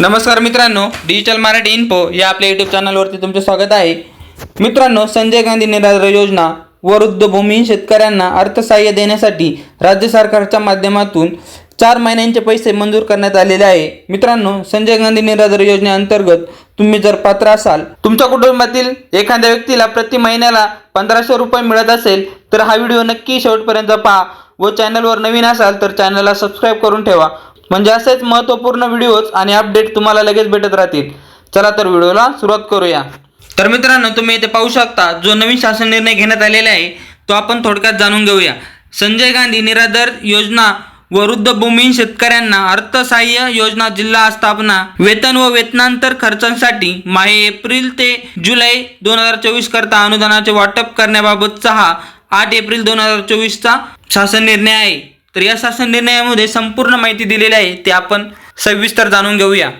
नमस्कार मित्रांनो digital Marathi info या आपल्या युट्यूब चॅनलवरती तुमचं स्वागत आहे. मित्रांनो संजय गांधी निराधार योजना वृद्ध भूमिहीन शेतकऱ्यांना अर्थसहाय्य देण्यासाठी राज्य सरकारच्या माध्यमातून चार महिन्यांचे पैसे मंजूर करण्यात आलेले आहे. मित्रांनो संजय गांधी निराधार योजनेअंतर्गत तुम्ही जर पात्र असाल तुमच्या कुटुंबातील एखाद्या व्यक्तीला प्रति महिन्याला पंधराशे रुपये मिळत असेल तर हा व्हिडिओ नक्की शेवटपर्यंत पहा व चॅनलवर नवीन असाल तर चॅनलला सबस्क्राईब करून ठेवा. म्हणजे असेच महत्त्वपूर्ण व्हिडिओज आणि अपडेट तुम्हाला लगेच भेटत राहतील. चला तर व्हिडिओला सुरुवात करूया. तर मित्रांनो तुम्ही इथे पाहू शकता जो नवीन शासन निर्णय घेण्यात आलेला आहे तो आपण थोडक्यात जाणून घेऊया. संजय गांधी निराधार योजना वृद्ध भूमिहीन शेतकऱ्यांना अर्थसहाय्य योजना जिल्हा स्थापना वेतन व वेतनांतर खर्चांसाठी माहे एप्रिल ते जुलै दोन हजार चोवीस करता अनुदानाचे वाटप करण्याबाबतचा हा आठ एप्रिल दोन हजार चोवीसचा शासन निर्णय आहे. तर या शासन निर्णयामध्ये संपूर्ण माहिती दिलेली आहे ते आपण सविस्तर जाणून घेऊया.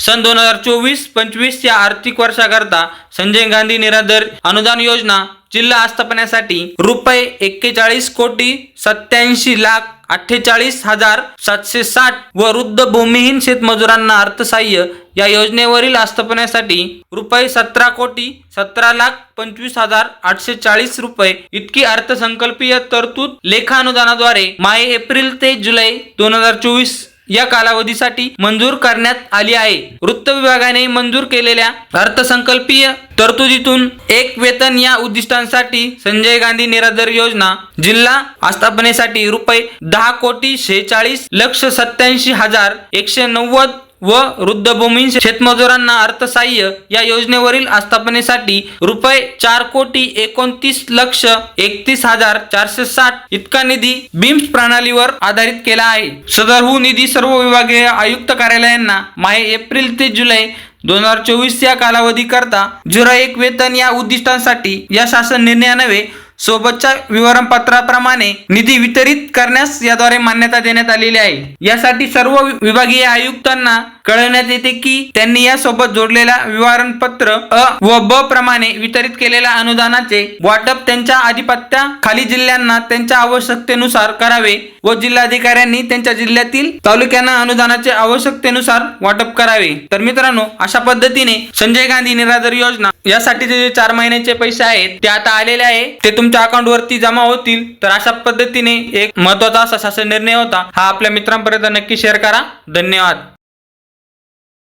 सन दोन हजार चोवीस पंचवीस या आर्थिक वर्षाकरता संजय गांधी निराधार अनुदान योजना जिल्हा आस्थापनासाठी रुपये एक्केचाळीस कोटी सत्याऐंशी लाख अठ्ठेचाळीस हजार सातशे साठ व वृद्ध भूमिहीन शेतमजुरांना अर्थसहाय्य या योजनेवरील आस्थापनासाठी रुपये सतरा कोटी सतरा लाख पंचवीस हजार आठशे चाळीस रुपये इतकी अर्थसंकल्पीय तरतूद लेखानुदानाद्वारे माय एप्रिल ते जुलै दोन हजार चोवीस या कालावधीसाठी मंजूर करण्यात आली आहे. वृत्त विभागाने मंजूर केलेल्या अर्थसंकल्पीय तरतुदीतून एक वेतन या उद्दिष्टांसाठी संजय गांधी निराधार योजना जिल्हा आस्थापनेसाठी रुपये दहा कोटी शेहेचाळीस लक्ष सत्याऐंशी हजार एकशे नव्वद व वृद्धभूमी शेतमजुरांना अर्थसहाय्य या योजनेवरील आस्थापनेसाठी रुपये चार कोटी एकोणतीस लक्ष एकतीस हजार चारशे साठ इतका निधी बिम्स प्रणालीवर आधारित केला आहे. सदरहू निधी सर्व विभागीय आयुक्त कार्यालयांना माहे एप्रिल ते जुलै दोन हजार चोवीस या कालावधी करता जुरा एक वेतन या उद्दिष्टांसाठी या शासन निर्णयानवे सोबतच्या विवरणपत्राप्रमाणे निधी वितरित करण्यास याद्वारे मान्यता देण्यात आलेली आहे. यासाठी सर्व विभागीय आयुक्तांना कळवण्यात येते की त्यांनी यासोबत जोडलेल्या विवरणपत्र अ व ब प्रमाणे वितरित केलेल्या अनुदानाचे वाटप त्यांच्या आधिपत्या खाली जिल्ह्यांना त्यांच्या आवश्यकतेनुसार करावे व जिल्हाधिकाऱ्यांनी त्यांच्या जिल्ह्यातील तालुक्यांना अनुदानाचे आवश्यकतेनुसार वाटप करावे. तर मित्रांनो अशा पद्धतीने संजय गांधी निराधार योजना यासाठीचे जे चार महिन्याचे पैसे आहेत ते आता आलेले आहे. ते तुमच्या अकाउंट वरती जमा होतील. तर अशा पद्धतीने एक महत्त्वाचा असा शासन निर्णय होता. हा आपल्या मित्रांपर्यंत नक्की शेअर करा. धन्यवाद.